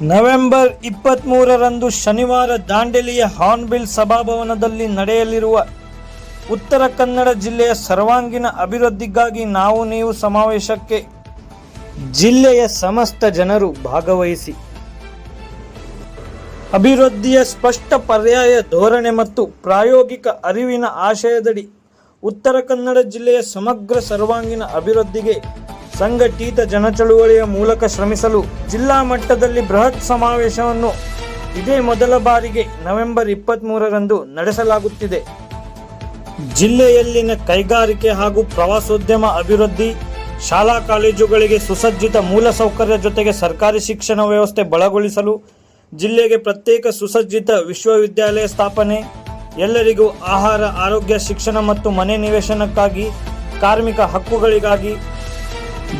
November ಇಪ್ಪತ್ತ್ಮೂರರಂದು ಶನಿವಾರ ದಾಂಡೇಲಿಯ Hornbill ಸಭಾಭವನದಲ್ಲಿ ನಡೆಯಲಿರುವ ಉತ್ತರ ಕನ್ನಡ ಜಿಲ್ಲೆಯ ಸರ್ವಾಂಗೀಣ ಅಭಿವೃದ್ಧಿಗಾಗಿ ನಾವು ನೀವು ಸಮಾವೇಶಕ್ಕೆ ಜಿಲ್ಲೆಯ ಸಮಸ್ತ ಜನರು ಭಾಗವಹಿಸಿ. ಅಭಿವೃದ್ಧಿಯ ಸ್ಪಷ್ಟ ಪರ್ಯಾಯ ಧೋರಣೆ ಮತ್ತು ಪ್ರಾಯೋಗಿಕ ಅರಿವಿನ ಆಶಯದಡಿ ಉತ್ತರ ಕನ್ನಡ ಜಿಲ್ಲೆಯ ಸಮಗ್ರ ಸರ್ವಾಂಗೀಣ ಅಭಿವೃದ್ಧಿಗೆ ಸಂಘಟಿತ ಜನಚಳುವಳಿಯ ಮೂಲಕ ಶ್ರಮಿಸಲು ಜಿಲ್ಲಾ ಮಟ್ಟದಲ್ಲಿ ಬೃಹತ್ ಸಮಾವೇಶವನ್ನು ಇದೇ ಮೊದಲ ಬಾರಿಗೆ ನವೆಂಬರ್ ಇಪ್ಪತ್ತ್ಮೂರರಂದು ನಡೆಸಲಾಗುತ್ತಿದೆ. ಜಿಲ್ಲೆಯಲ್ಲಿನ ಕೈಗಾರಿಕೆ ಹಾಗೂ ಪ್ರವಾಸೋದ್ಯಮ ಅಭಿವೃದ್ಧಿ, ಶಾಲಾ ಕಾಲೇಜುಗಳಿಗೆ ಸುಸಜ್ಜಿತ ಮೂಲಸೌಕರ್ಯ ಜೊತೆಗೆ ಸರ್ಕಾರಿ ಶಿಕ್ಷಣ ವ್ಯವಸ್ಥೆ ಬಲಗೊಳಿಸಲು, ಜಿಲ್ಲೆಗೆ ಪ್ರತ್ಯೇಕ ಸುಸಜ್ಜಿತ ವಿಶ್ವವಿದ್ಯಾಲಯ ಸ್ಥಾಪನೆ, ಎಲ್ಲರಿಗೂ ಆಹಾರ, ಆರೋಗ್ಯ, ಶಿಕ್ಷಣ ಮತ್ತು ಮನೆ ನಿವೇಶನಕ್ಕಾಗಿ ಕಾರ್ಮಿಕ ಹಕ್ಕುಗಳಿಗಾಗಿ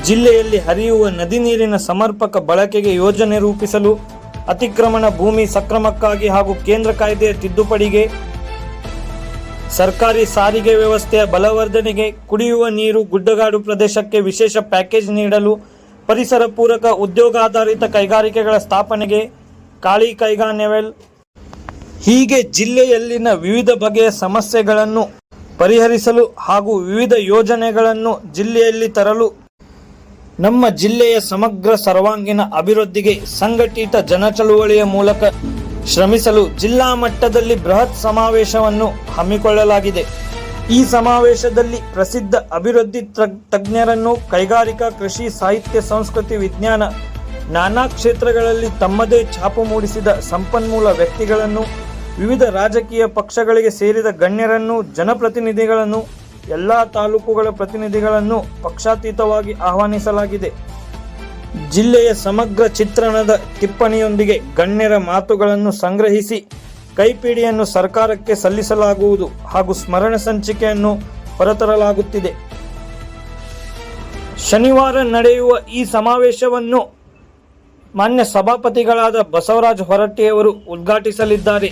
ಜಿಲ್ಲೆಯಲ್ಲಿ ಹರಿಯುವ ನದಿ ನೀರಿನ ಸಮರ್ಪಕ ಬಳಕೆಗೆ ಯೋಜನೆ ರೂಪಿಸಲು, ಅತಿಕ್ರಮಣ ಭೂಮಿ ಸಕ್ರಮಕ್ಕಾಗಿ ಹಾಗೂ ಕೇಂದ್ರ ಕಾಯ್ದೆಯ ತಿದ್ದುಪಡಿಗೆ, ಸರ್ಕಾರಿ ಸಾರಿಗೆ ವ್ಯವಸ್ಥೆಯ ಬಲವರ್ಧನೆಗೆ ಕುಡಿಯುವ ನೀರು ಗುಡ್ಡಗಾಡು ಪ್ರದೇಶಕ್ಕೆ ವಿಶೇಷ ಪ್ಯಾಕೇಜ್ ನೀಡಲು, ಪರಿಸರ ಪೂರಕ ಉದ್ಯೋಗಾಧಾರಿತ ಕೈಗಾರಿಕೆಗಳ ಸ್ಥಾಪನೆಗೆ ಕಾಳಿ ಕೈಗಾನೆವೆಲ್ ಹೀಗೆ ಜಿಲ್ಲೆಯಲ್ಲಿನ ವಿವಿಧ ಬಗೆಯ ಸಮಸ್ಯೆಗಳನ್ನು ಪರಿಹರಿಸಲು ಹಾಗೂ ವಿವಿಧ ಯೋಜನೆಗಳನ್ನು ಜಿಲ್ಲೆಯಲ್ಲಿ ತರಲು ನಮ್ಮ ಜಿಲ್ಲೆಯ ಸಮಗ್ರ ಸರ್ವಾಂಗೀಣ ಅಭಿವೃದ್ಧಿಗೆ ಸಂಘಟಿತ ಜನಚಳುವಳಿಯ ಮೂಲಕ ಶ್ರಮಿಸಲು ಜಿಲ್ಲಾ ಮಟ್ಟದಲ್ಲಿ ಬೃಹತ್ ಸಮಾವೇಶವನ್ನು ಹಮ್ಮಿಕೊಳ್ಳಲಾಗಿದೆ. ಈ ಸಮಾವೇಶದಲ್ಲಿ ಪ್ರಸಿದ್ಧ ಅಭಿವೃದ್ಧಿ ತಜ್ಞರನ್ನು ಕೈಗಾರಿಕಾ ಕೃಷಿ ಸಾಹಿತ್ಯ ಸಂಸ್ಕೃತಿ ವಿಜ್ಞಾನ ನಾನಾ ಕ್ಷೇತ್ರಗಳಲ್ಲಿ ತಮ್ಮದೇ ಛಾಪು ಮೂಡಿಸಿದ ಸಂಪನ್ಮೂಲ ವ್ಯಕ್ತಿಗಳನ್ನು, ವಿವಿಧ ರಾಜಕೀಯ ಪಕ್ಷಗಳಿಗೆ ಸೇರಿದ ಗಣ್ಯರನ್ನು, ಜನಪ್ರತಿನಿಧಿಗಳನ್ನು ಎಲ್ಲ ತಾಲೂಕುಗಳ ಪ್ರತಿನಿಧಿಗಳನ್ನು ಪಕ್ಷಾತೀತವಾಗಿ ಆಹ್ವಾನಿಸಲಾಗಿದೆ. ಜಿಲ್ಲೆಯ ಸಮಗ್ರ ಚಿತ್ರಣದ ಟಿಪ್ಪಣಿಯೊಂದಿಗೆ ಗಣ್ಯರ ಮಾತುಗಳನ್ನು ಸಂಗ್ರಹಿಸಿ ಕೈಪಿಡಿಯನ್ನು ಸರ್ಕಾರಕ್ಕೆ ಸಲ್ಲಿಸಲಾಗುವುದು ಹಾಗೂ ಸ್ಮರಣ ಸಂಚಿಕೆಯನ್ನು ಹೊರತರಲಾಗುತ್ತಿದೆ. ಶನಿವಾರ ನಡೆಯುವ ಈ ಸಮಾವೇಶವನ್ನು ಮಾನ್ಯ ಸಭಾಪತಿಗಳಾದ ಬಸವರಾಜ ಹೊರಟ್ಟಿಯವರು ಉದ್ಘಾಟಿಸಲಿದ್ದಾರೆ.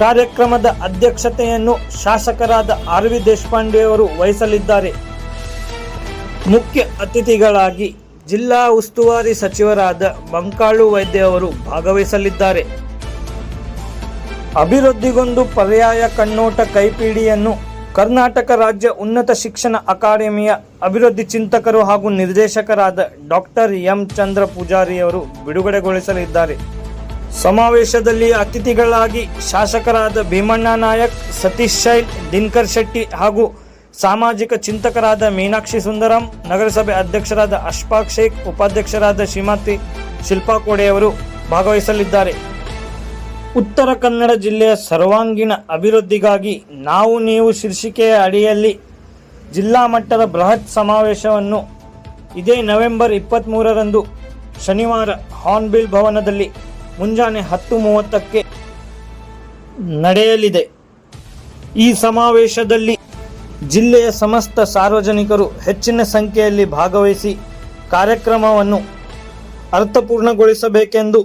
ಕಾರ್ಯಕ್ರಮದ ಅಧ್ಯಕ್ಷತೆಯನ್ನು ಶಾಸಕರಾದ ಆರ್ ವಿ ದೇಶಪಾಂಡೆಯವರು ವಹಿಸಲಿದ್ದಾರೆ. ಮುಖ್ಯ ಅತಿಥಿಗಳಾಗಿ ಜಿಲ್ಲಾ ಉಸ್ತುವಾರಿ ಸಚಿವರಾದ ಬಂಕಾಳು ವೈದ್ಯ ಅವರು ಭಾಗವಹಿಸಲಿದ್ದಾರೆ. ಅಭಿವೃದ್ಧಿಗೊಂದು ಪರ್ಯಾಯ ಕಣ್ಣೋಟ ಕೈಪಿಡಿಯನ್ನು ಕರ್ನಾಟಕ ರಾಜ್ಯ ಉನ್ನತ ಶಿಕ್ಷಣ ಅಕಾಡೆಮಿಯ ಅಭಿವೃದ್ಧಿ ಚಿಂತಕರು ಹಾಗೂ ನಿರ್ದೇಶಕರಾದ ಡಾಕ್ಟರ್ ಎಂ ಚಂದ್ರ ಪೂಜಾರಿಯವರು ಬಿಡುಗಡೆಗೊಳಿಸಲಿದ್ದಾರೆ. ಸಮಾವೇಶದಲ್ಲಿ ಅತಿಥಿಗಳಾಗಿ ಶಾಸಕರಾದ ಭೀಮಣ್ಣ ನಾಯಕ್, ಸತೀಶ್ ಶೈಲ್, ದಿನಕರ್ ಶೆಟ್ಟಿ ಹಾಗೂ ಸಾಮಾಜಿಕ ಚಿಂತಕರಾದ ಮೀನಾಕ್ಷಿ ಸುಂದರಂ, ನಗರಸಭೆ ಅಧ್ಯಕ್ಷರಾದ ಅಶ್ಫಾಕ್ ಶೇಖ್, ಉಪಾಧ್ಯಕ್ಷರಾದ ಶ್ರೀಮತಿ ಶಿಲ್ಪಾ ಕೋಡೆಯವರು ಭಾಗವಹಿಸಲಿದ್ದಾರೆ. ಉತ್ತರ ಕನ್ನಡ ಜಿಲ್ಲೆಯ ಸರ್ವಾಂಗೀಣ ಅಭಿವೃದ್ಧಿಗಾಗಿ ನಾವು ನೀವು ಶೀರ್ಷಿಕೆಯ ಅಡಿಯಲ್ಲಿ ಜಿಲ್ಲಾ ಮಟ್ಟದ ಬೃಹತ್ ಸಮಾವೇಶವನ್ನು ಇದೇ ನವೆಂಬರ್ ಇಪ್ಪತ್ತ್ಮೂರರಂದು ಶನಿವಾರ ಹಾರ್ನ್ಬಿಲ್ ಭವನದಲ್ಲಿ ಮುಂಜಾನೆ ಹತ್ತು ಮೂವತ್ತಕ್ಕೆ ನಡೆಯಲಿದೆ. ಈ ಸಮಾವೇಶದಲ್ಲಿ ಜಿಲ್ಲೆಯ ಸಮಸ್ತ ಸಾರ್ವಜನಿಕರು ಹೆಚ್ಚಿನ ಸಂಖ್ಯೆಯಲ್ಲಿ ಭಾಗವಹಿಸಿ ಕಾರ್ಯಕ್ರಮವನ್ನು ಅರ್ಥಪೂರ್ಣಗೊಳಿಸಬೇಕೆಂದು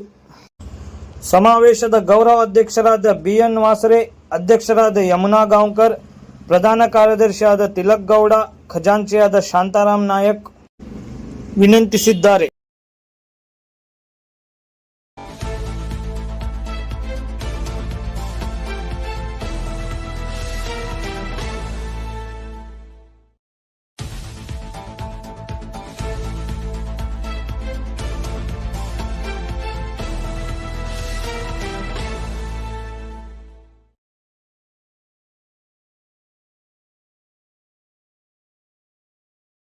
ಸಮಾವೇಶದ ಗೌರವ ಅಧ್ಯಕ್ಷರಾದ ಬಿ ಎನ್ ವಾಸರೆ, ಅಧ್ಯಕ್ಷರಾದ ಯಮುನಾ ಗಾಂವ್ಕರ್, ಪ್ರಧಾನ ಕಾರ್ಯದರ್ಶಿಯಾದ ತಿಲಕ್ ಗೌಡ, ಖಜಾಂಚಿಯಾದ ಶಾಂತಾರಾಮ್ ನಾಯಕ್ ವಿನಂತಿಸಿದ್ದಾರೆ.